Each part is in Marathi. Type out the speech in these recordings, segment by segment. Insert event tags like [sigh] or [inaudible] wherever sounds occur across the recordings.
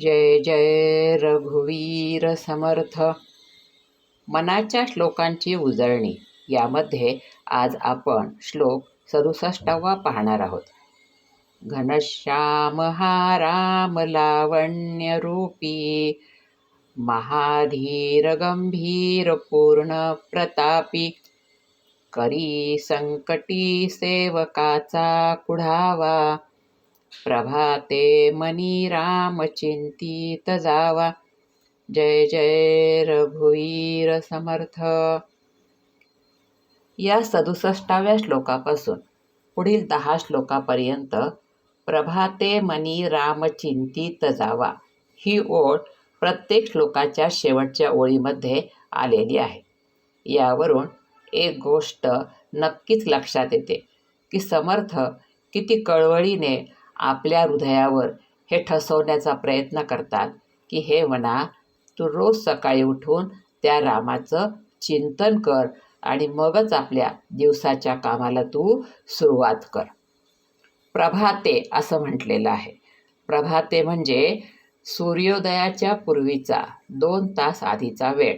जय जय रघुवीर समर्थ. मनाच्या श्लोकांची उजळणी. यामध्ये आज आपण श्लोक सदुसष्टावा पाहणार आहोत. घनश्याम हा राम लावण्यरूपी महाधीर गंभीर पूर्ण प्रतापी करी संकटी सेवकाचा कुढावा प्रभाते मनी राम चिंतित जावा। जय जय रघुवीर समर्थ। या सदुसष्टाव्या श्लोकापासून पुढील दहा श्लोकापर्यंत प्रभाते मनी राम चिंतित जावा ही ओळ प्रत्येक श्लोकाच्या शेवटच्या ओळीमध्ये आलेली आहे. यावरून एक गोष्ट नक्कीच लक्षात येते की समर्थ किती कळवळीने आपल्या हृदयावर हे ठसवण्याचा प्रयत्न करतात की हे म्हणा तू रोज सकाळी उठून त्या रामाचं चिंतन कर आणि मगच आपल्या दिवसाच्या कामाला तू सुरुवात कर. प्रभाते असं म्हटलेलं आहे. प्रभाते म्हणजे सूर्योदयाच्या पूर्वीचा दोन तास आधीचा वेळ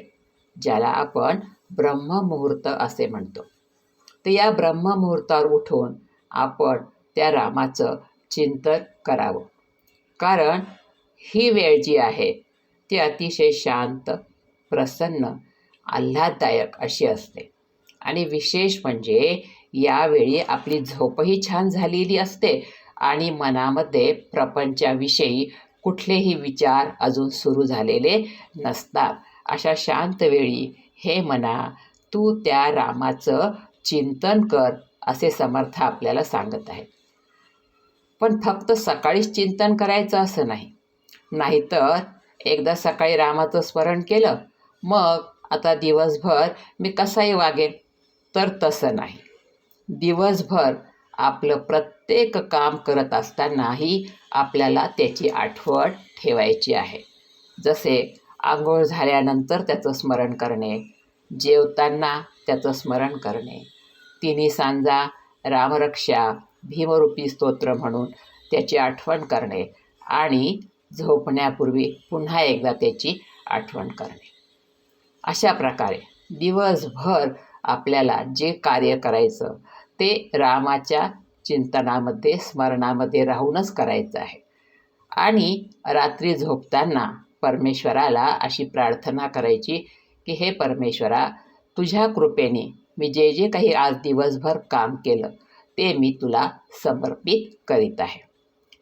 ज्याला आपण ब्रह्ममुहूर्त असे म्हणतो. तर या ब्रह्ममुहूर्तावर उठून आपण त्या रामाचं चिंतन करावं. कारण ही वेळ जी आहे ती अतिशय शांत प्रसन्न आल्हाददायक अशी असते. आणि विशेष म्हणजे यावेळी आपली झोपही छान झालेली असते आणि मनामध्ये प्रपंचाविषयी कुठलेही विचार अजून सुरू झालेले नसतात. अशा शांत वेळी हे मना तू त्या रामाचं चिंतन कर असे समर्थ आपल्याला सांगत आहेत. पण फक्त सकाळीच चिंतन करायचं असं नाही. नाहीतर एकदा सकाळी रामाचं स्मरण केलं मग आता दिवसभर मी कसाही वागेन तर तसं नाही. दिवसभर आपलं प्रत्येक काम करत असतानाही आपल्याला त्याची आठवण ठेवायची आहे. जसे आंघोळ झाल्यानंतर त्याचं स्मरण करणे जेवताना त्याचं स्मरण करणे तिन्ही सांजा रामरक्षा भीमरूपी स्तोत्र म्हणून त्याची आठवण करणे आणि झोपण्यापूर्वी पुन्हा एकदा त्याची आठवण करणे. अशा प्रकारे दिवसभर आपल्याला जे कार्य करायचं ते रामाच्या चिंतनामध्ये स्मरणामध्ये राहूनच करायचं आहे. आणि रात्री झोपताना परमेश्वराला अशी प्रार्थना करायची की हे परमेश्वरा तुझ्या कृपेने मी जे जे काही आज दिवसभर काम केलं ते मी तुला समर्पित करीत आहे.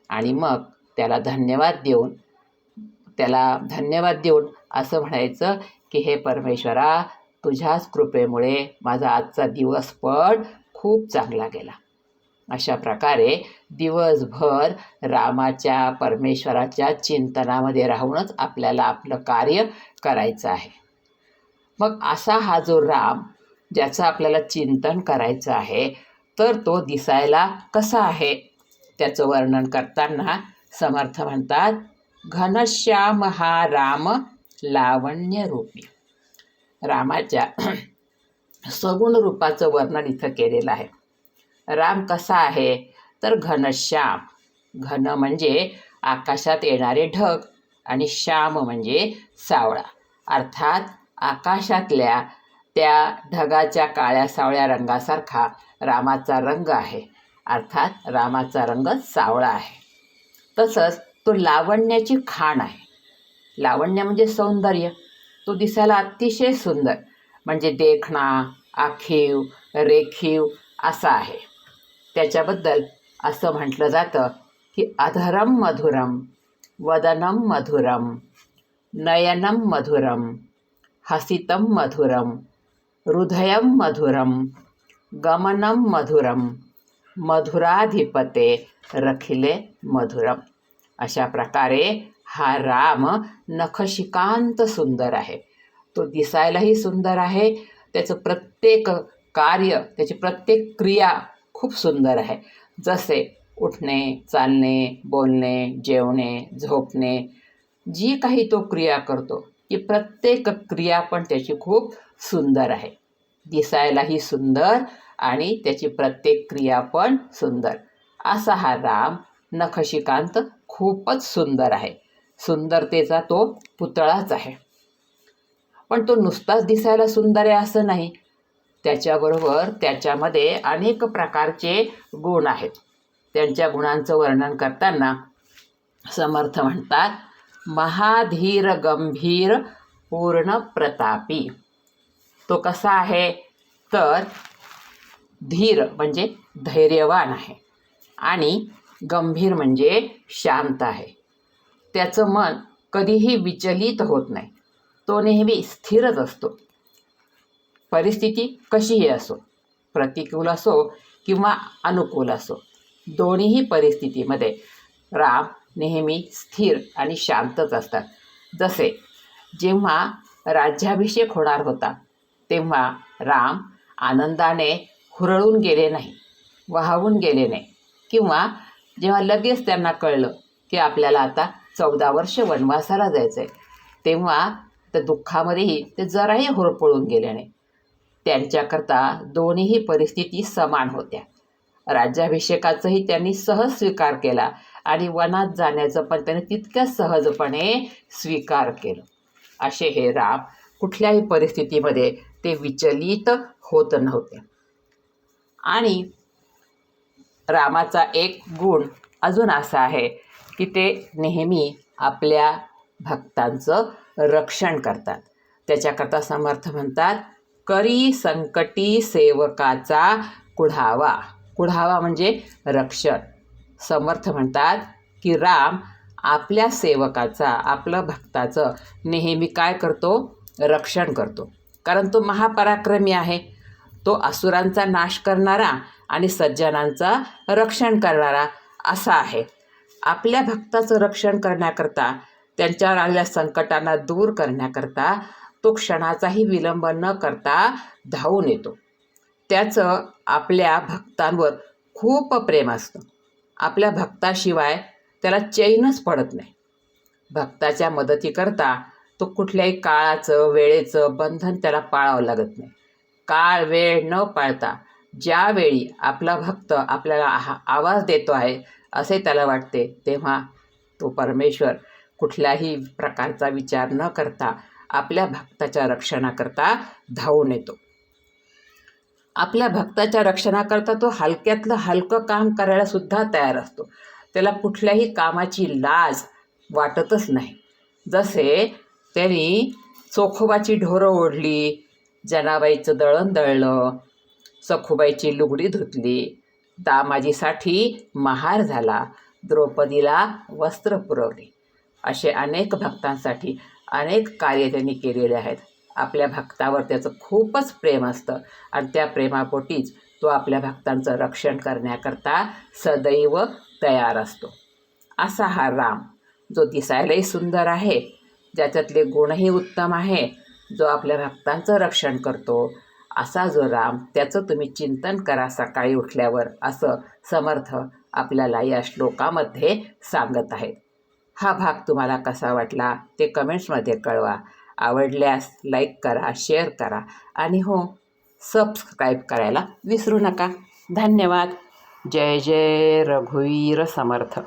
आणि मग त्याला धन्यवाद देऊन त्याला धन्यवाद देऊन असं म्हणायचं की हे परमेश्वरा तुझ्याच कृपेमुळे माझा आजचा दिवस पण खूप चांगला गेला. अशा प्रकारे दिवसभर रामाच्या परमेश्वराच्या चिंतनामध्ये राहूनच आपल्याला आपलं कार्य करायचं आहे. मग असा हा जो राम ज्याचं आपल्याला चिंतन करायचं आहे तर तो दिसायला कसा आहे? त्याचं वर्णन करताना समर्थ म्हणतात घनश्याम हा राम लावण्य रूपी रामाच्या [clears throat] सगुण रूपाचं वर्णन इथं केलेलं आहे. राम कसा आहे? तर घनश्याम. घन म्हणजे आकाशात येणारे ढग आणि श्याम म्हणजे सावळा. अर्थात आकाशातल्या त्या ढगाच्या काळ्या सावळ्या रंगासारखा रामाचा रंग आहे. अर्थात रामाचा रंग सावळा आहे. तसंच तो लावण्याची खाण आहे. लावण्य म्हणजे सौंदर्य. तो दिसायला अतिशय सुंदर म्हणजे देखणा आखीव रेखीव असा आहे. त्याच्याबद्दल असं म्हटलं जातं की अधरम मधुरम वदनम मधुरम नयनम मधुरम हसितम मधुरम हृदयम मधुरम गमनम मधुरम मधुराधिपते रखिले मधुरम अशा प्रकारे हा राम नखशिकांत सुंदर आहे. तो दिसायलाही सुंदर आहे. त्याचं प्रत्येक कार्य त्याची प्रत्येक क्रिया खूप सुंदर आहे. जसे उठणे चालणे बोलणे जेवणे झोपणे जी काही तो क्रिया करतो ती प्रत्येक क्रिया पण त्याची खूप सुंदर आहे. दिसायलाही सुंदर आणि त्याची प्रत्येक क्रिया पण सुंदर. असा हा राम नखशिकांत खूपच सुंदर आहे. सुंदरतेचा तो पुतळाच आहे. पण तो नुसताच दिसायला सुंदर आहे असं नाही. त्याच्याबरोबर त्याच्यामध्ये अनेक प्रकारचे गुण आहेत. त्यांच्या गुणांचं वर्णन करताना समर्थ म्हणतात महाधीर गंभीर पूर्ण प्रतापी. तो कसा आहे? तर धीर म्हणजे धैर्यवान आहे आणि गंभीर म्हणजे शांत आहे. त्याचं मन कधीही विचलित होत नाही. तो नेहमी स्थिरच असतो. परिस्थिती कशीही असो प्रतिकूल असो किंवा अनुकूल असो दोन्हीही परिस्थितीमध्ये राम नेहमी स्थिर आणि शांतच असतात. जसे जेव्हा राज्याभिषेक होणार होता तेव्हा राम आनंदाने हुरळून गेले नाही वाहून गेले नाही. किंवा जेव्हा लगेच त्यांना कळलं की आपल्याला आता चौदा वर्ष वनवासाला जायचं आहे तेव्हा त्या दुःखामध्येही ते जराही होरपळून गेले नाही. त्यांच्याकरता दोन्हीही परिस्थिती समान होत्या. राज्याभिषेकाचंही त्यांनी सहज स्वीकार केला आणि वनात जाण्याचं पण त्यांनी तितक्या सहजपणे स्वीकार केलं. असे हे राम कुठल्याही परिस्थितीमध्ये ते विचलित होत नव्हते. आणि रामाचा एक गुण अजून असा आहे की ते नेहमी आपल्या भक्तांचं रक्षण करतात. त्याच्याकरता समर्थ म्हणतात करी संकटी सेवकाचा कुढावा. कुढावा म्हणजे रक्षण. समर्थ म्हणतात की राम आपल्या सेवकाचा आपलं भक्ताचं नेहमी काय करतो? रक्षण करतो. कारण तो महापराक्रमी आहे. तो असुरांचा नाश करणारा आणि सज्जनांचा रक्षण करणारा असा आहे. आपल्या भक्ताचं रक्षण करण्याकरता त्यांच्यावर आलेल्या संकटांना दूर करण्याकरता तो क्षणाचाही विलंब न करता धावून येतो. त्याचं आपल्या भक्तांवर खूप प्रेम असतं. आपल्या भक्ताशिवाय त्याला चैनच पडत नाही. भक्ताच्या मदतीकरता तो कुठल्याही काळाचं वेळेचं बंधन त्याला पाळावं लागत नाही. काळ वेळ न पाळता ज्यावेळी आपला भक्त आपल्याला हा आवाज देतो आहे असे त्याला वाटते तेव्हा तो परमेश्वर कुठल्याही प्रकारचा विचार न करता आपल्या भक्ताच्या रक्षणाकरता धावून येतो. आपल्या भक्ताच्या रक्षणाकरता तो हलक्यातलं हलकं काम करायला सुद्धा तयार असतो. त्याला कुठल्याही कामाची लाज वाटतच नाही. जसे त्यांनी चोखोबाची ढोरं ओढली जनाबाईचं दळण दळलं सखुबाईची लुगडी धुतली. दामाजीसाठी महार झाला द्रौपदीला वस्त्र पुरवले. असे अनेक भक्तांसाठी अनेक कार्य त्यांनी केलेले आहेत. आपल्या भक्तावर त्याचं खूपच प्रेम असतं आणि त्या प्रेमापोटीच तो आपल्या भक्तांचं रक्षण करण्याकरता सदैव तयार असतो. असा हा राम जो दिसायलाही सुंदर आहे ज्याच्यातले गुणही उत्तम आहे जो आपल्या भक्तांचं रक्षण करतो. असा जो राम त्याचं तुम्ही चिंतन करा सकाळी उठल्यावर असं समर्थ आपल्याला या श्लोकामध्ये सांगत आहेत. हा भाग तुम्हाला कसा वाटला ते कमेंट्समध्ये कळवा. आवडल्यास लाईक करा शेअर करा आणि हो सबस्क्राईब करायला विसरू नका. धन्यवाद. जय जय रघुवीर समर्थ.